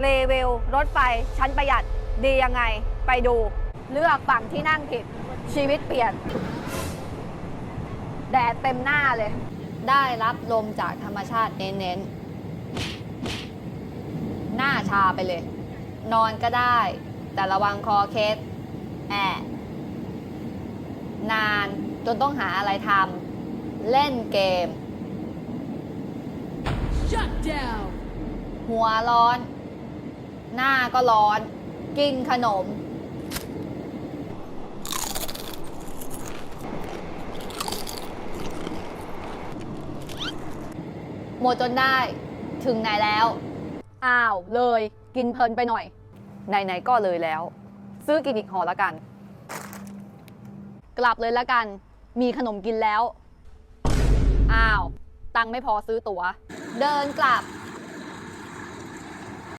เรเวลรถไฟชั้นประหยัดดียังไง ไปดู เลือกฝั่งที่นั่งผิดชีวิตเปลี่ยน แดดเต็มหน้าเลย ได้รับลมจากธรรมชาติเน้นๆ หน้าชาไปเลย นอนก็ได้ แต่ระวังคอเคสแอะนานจนต้องหาอะไรทำเล่นเกม Shut down. หัวร้อน หน้าก็ร้อน กินขนม หมดจนได้ถึงไหนแล้ว อ้าวเลย กินเพลินไปหน่อย ไหนๆก็เลยแล้ว ซื้อกินอีกห่อละกัน กลับเลยละกัน มีขนมกินแล้ว อ้าว ตังค์ไม่พอซื้อตั๋ว เดินกลับ